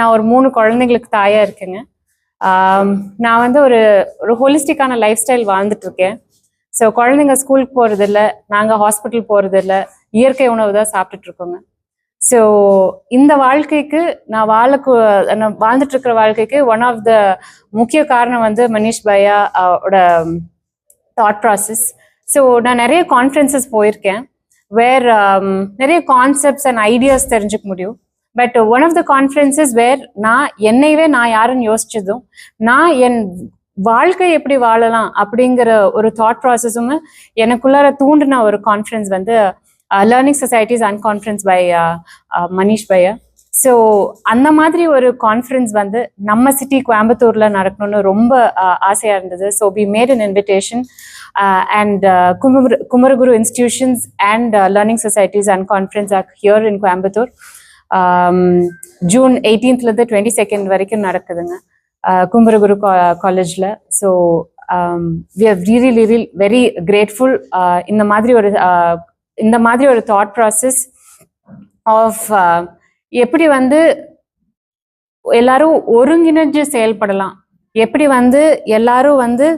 நான் ஒரு மூணு குழந்தைங்களுக்கு தாயாக இருக்கேங்க. நான் வந்து ஒரு ஒரு ஹோலிஸ்டிக்கான லைஃப் ஸ்டைல் வாழ்ந்துட்டுருக்கேன். ஸோ குழந்தைங்க ஸ்கூலுக்கு போகிறதில்ல நாங்கள் ஹாஸ்பிட்டல் போகிறதில்ல இயற்கை உணவு தான் சாப்பிட்டுட்ருக்கோங்க ஸோ இந்த வாழ்க்கைக்கு நான் வாழக்கு நான் வாழ்ந்துட்டு இருக்கிற வாழ்க்கைக்கு ஒன் ஆஃப் த முக்கிய காரணம் வந்து மனிஷ் பையா ஓட தாட் ப்ராசஸ் ஸோ நான் நிறைய கான்ஃபரன்சஸ் போயிருக்கேன் வேர் நிறைய கான்செப்ட்ஸ் அண்ட் ஐடியாஸ் தெரிஞ்சுக்க முடியும். But one of the conferences where நான் என்னையவே நான் யாருன்னு யோசிச்சதும் நான் என் வாழ்க்கை எப்படி வாழலாம்? அப்படிங்கிற ஒரு தாட் ப்ராசஸும் எனக்குள்ளார தூண்டின ஒரு கான்ஃபரன்ஸ் வந்து learning societies and conference by Manish Bhaiya so அந்த மாதிரி ஒரு கான்ஃபரன்ஸ் வந்து நம்ம சிட்டி கோயம்புத்தூர்ல நடக்கணும்னு ரொம்ப ஆசையாக ஆசையா இருந்தது. So we made an invitation and Kumara Kumaraguru institutions and learning societies and conference are here in Coimbatore June எயிட்டீன்த்லேருந்து twenty second வரைக்கும் நடக்குதுங்க. கும்பரகுரு குமரகுரு காலேஜில் so we are really real very grateful இந்த மாதிரி ஒரு இந்த மாதிரி ஒரு தாட் ப்ராசஸ் ஆஃப் எப்படி வந்து எல்லாரும் ஒருங்கிணைஞ்சு செயல்படலாம். எப்படி வந்து எல்லாரும் வந்து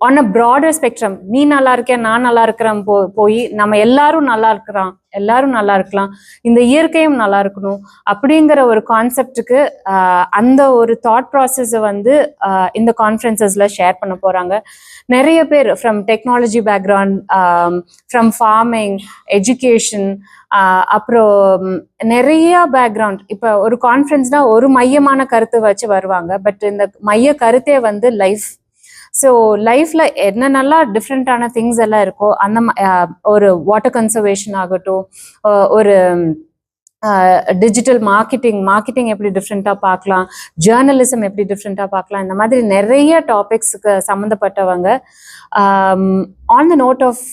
ஆன் அ ப்ராடர் ஸ்பெக்ட்ரம் நீ நல்லா இருக்கேன் நான் நல்லா இருக்கிறேன் போ போய் நம்ம எல்லாரும் நல்லா இருக்கிறோம் எல்லாரும் நல்லா இருக்கலாம் இந்த இயற்கையும் நல்லா இருக்கணும் அப்படிங்கிற ஒரு கான்செப்டுக்கு அந்த ஒரு தாட் ப்ராசஸை வந்து இந்த கான்ஃபரன்சஸில் ஷேர் பண்ண போறாங்க. நிறைய பேர் from technology background from farming education அப்புறம் நிறைய பேக்ரவுண்ட் இப்போ ஒரு கான்ஃபரன்ஸ்னால் ஒரு மையமான கருத்து வச்சு வருவாங்க. பட் இந்த மைய கருத்தே வந்து லைஃப் ஸோ லைஃப்ல என்னென்னலாம் டிஃப்ரெண்ட்டான திங்ஸ் எல்லாம் இருக்கோ அந்த ஒரு வாட்டர் கன்சர்வேஷன் ஆகட்டும் ஒரு டிஜிட்டல் மார்க்கெட்டிங் மார்க்கெட்டிங் எப்படி டிஃப்ரெண்ட்டாக பார்க்கலாம் ஜேர்னலிசம் எப்படி டிஃப்ரெண்ட்டாக பார்க்கலாம் இந்த மாதிரி நிறைய டாபிக்ஸுக்கு சம்மந்தப்பட்டவங்க ஆன் த நோட் ஆஃப்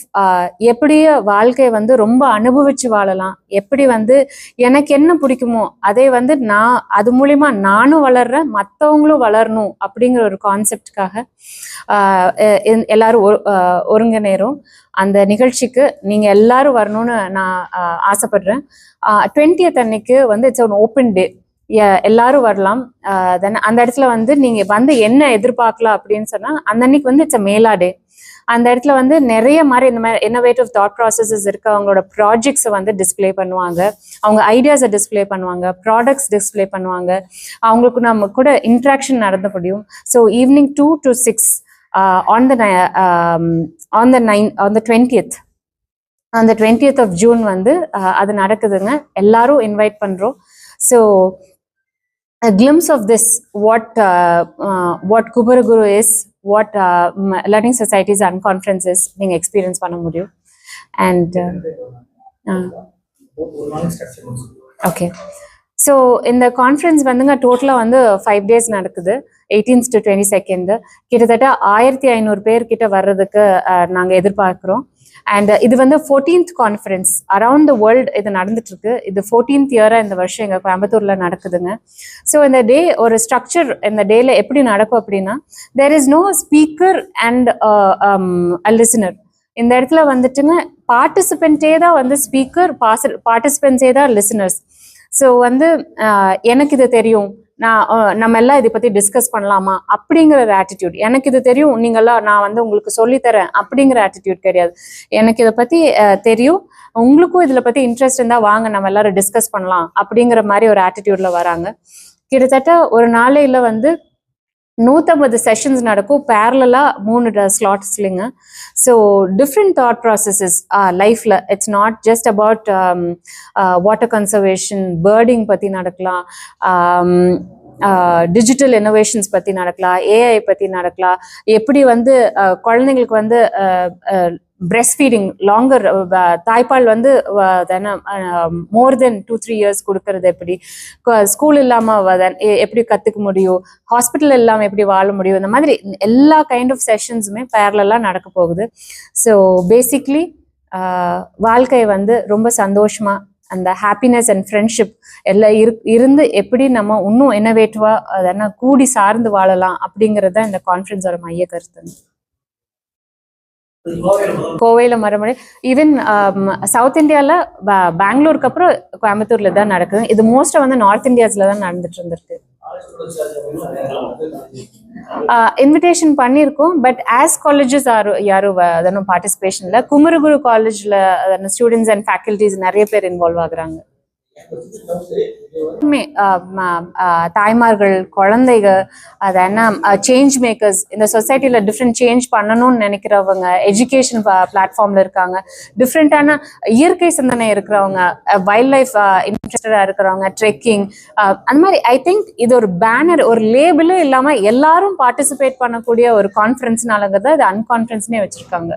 எப்படி வாழ்க்கையை வந்து ரொம்ப அனுபவிச்சு வாழலாம் எப்படி வந்து எனக்கு என்ன பிடிக்குமோ அதை வந்து நான் அது மூலிமா நானும் வளர்றேன் மற்றவங்களும் வளரணும் அப்படிங்கிற ஒரு கான்செப்டுக்காக எல்லாரும் ஒருங்கிணைறோம். அந்த நிகழ்ச்சிக்கு நீங்கள் எல்லாரும் வரணும்னு நான் ஆசைப்படுறேன். டுவெண்ட்டியத் அன்னைக்கு வந்து இட்ஸ் ஒன் ஓப்பன் டே எல்லாரும் வரலாம். தென் அந்த இடத்துல வந்து நீங்க வந்து என்ன எதிர்பார்க்கலாம் அப்படின்னு சொன்னா அந்த அன்னைக்கு வந்து இட்ஸ் மேலா டே அந்த இடத்துல வந்து நிறைய மாதிரி இந்த மாதிரி இன்னோவேட்டிவ் தாட் ப்ராசஸஸ் இருக்கு. அவங்களோட ப்ராஜெக்ட்ஸை வந்து டிஸ்பிளே பண்ணுவாங்க. அவங்க ஐடியாஸை டிஸ்பிளே பண்ணுவாங்க. ப்ராடக்ட்ஸ் டிஸ்ப்ளே பண்ணுவாங்க. அவங்களுக்கு நம்ம கூட இன்ட்ராக்ஷன் நடந்த முடியும். So evening two to six on the on the nine on the twentieth அந்த டுவெண்ட்டியத் ஆஃப் ஜூன் வந்து அது நடக்குதுங்க. எல்லாரும் இன்வைட் பண்ணுறோம் so glimpse of this what what Kumaraguru is what learning societies and conferences நீங்கள் experience பண்ண முடியும். And okay so இந்த கான்ஃபரன்ஸ் வந்துங்க டோட்டலாக வந்து ஃபைவ் டேஸ் நடக்குது. எயிட்டீன்த் டு டுவெண்ட்டி செகண்ட் கிட்டத்தட்ட ஆயிரத்தி ஐநூறு பேர் கிட்ட வர்றதுக்கு நாங்கள் எதிர்பார்க்குறோம். அண்ட் uh, இது வந்து fourteenth conference around the world இது நடந்துட்டு இருக்கு இது ஃபோர்டீன்த் இயராக இந்த வருஷம் எங்கள் கோயம்புத்தூர்ல நடக்குதுங்க. ஸோ இந்த டே ஒரு ஸ்ட்ரக்சர் இந்த டேல எப்படி நடக்கும் அப்படின்னா there is no speaker and listener இந்த இடத்துல வந்துட்டுங்க பார்ட்டிசிபென்ட்டே தான் வந்து ஸ்பீக்கர் பார்ட்டிசிபென்ட்ஸே தான் லிசனர்ஸ் ஸோ வந்து uh, எனக்கு இது தெரியும். நான் நம்ம எல்லாம் இதை பற்றி டிஸ்கஸ் பண்ணலாமா? அப்படிங்கிற ஒரு ஆட்டிடியூட் எனக்கு இது தெரியும். நீங்கெல்லாம் நான் வந்து உங்களுக்கு சொல்லித்தரேன். அப்படிங்கிற ஆட்டிடியூட் கிடையாது. எனக்கு இதை பற்றி தெரியும். உங்களுக்கும் இதில் பற்றி இன்ட்ரெஸ்ட் இருந்தால் வாங்க நம்ம எல்லாரும் டிஸ்கஸ் பண்ணலாம். அப்படிங்கிற மாதிரி ஒரு ஆட்டிடியூட்ல வராங்க. கிட்டத்தட்ட ஒரு நாளையில் வந்து நூற்றம்பது செஷன்ஸ் நடக்கும். பேரலாக மூணு ஸ்லாட்ஸ்லிங்க ஸோ டிஃப்ரெண்ட் தாட் ப்ராசஸஸ் லைஃப்ல it's not just about water conservation birding பற்றி நடக்கலாம். டிஜிட்டல் இன்னோவேஷன்ஸ் பற்றி நடக்கலாம் ஏஐ பற்றி நடக்கலாம். எப்படி வந்து குழந்தைங்களுக்கு வந்து பிரெஸ்ட் ஃபீடிங் லாங்கர் தாய்ப்பால் வந்து more then two three years கொடுக்கறது எப்படி? ஸ்கூல் இல்லாமல் எப்படி கற்றுக்க முடியும்? ஹாஸ்பிட்டல் இல்லாமல் எப்படி வாழ முடியும்? இந்த மாதிரி எல்லா கைண்ட் ஆஃப் செஷன்ஸுமே பேரலாம் நடக்க போகுது. ஸோ பேசிக்லி வாழ்க்கை வந்து ரொம்ப சந்தோஷமாக அந்த ஹாப்பினஸ் அண்ட் ஃப்ரெண்ட்ஷிப் எல்லாம் இரு இருந்து எப்படி நம்ம இன்னும் இன்னோவேட்டிவா அதனால் கூடி சார்ந்து வாழலாம் அப்படிங்கிறது தான் இந்த கான்ஃபரன்ஸோட மைய கருத்து. கோவையில் மறுபடியும் ஈவன் சவுத் um, இந்தியாவில் பெங்களூருக்கு அப்புறம் கோயம்புத்தூர்ல தான் நடக்குது. இது மோஸ்ட்டாக வந்து நார்த் இந்தியாஸ்ல தான் நடந்துட்டு இருந்திருக்கு. இன்விடேஷன் பண்ணியிருக்கோம் பட் ஆஸ் காலேஜஸ் யாரும் யாரும் அதனும் பார்ட்டிசிபேஷனில் குமரகுரு காலேஜில் ஸ்டூடெண்ட்ஸ் அண்ட் ஃபேக்கல்டிஸ் நிறைய பேர் இன்வால்வ் ஆகுறாங்க. தாய்மார்கள் குழந்தைகள் அது என்ன சேஞ்ச் மேக்கர்ஸ் இந்த சொசைட்டியில் டிஃப்ரெண்ட் சேஞ்ச் பண்ணணும்னு நினைக்கிறவங்க எஜுகேஷன் பிளாட்ஃபார்ம்ல இருக்காங்க. டிஃப்ரெண்ட்டான இயற்கை சிந்தனை இருக்கிறவங்க வைல்ட் லைஃப் இன்ட்ரெஸ்டடாக இருக்கிறவங்க ட்ரெக்கிங் அந்த மாதிரி ஐ திங்க் இது ஒரு பேனர் ஒரு லேபிளும் இல்லாம எல்லாரும் பார்ட்டிசிபேட் பண்ணக்கூடிய ஒரு கான்ஃபரன்ஸ்னாலங்கிறத அது அன்கான்ஃபரன்ஸ்னே வச்சுருக்காங்க.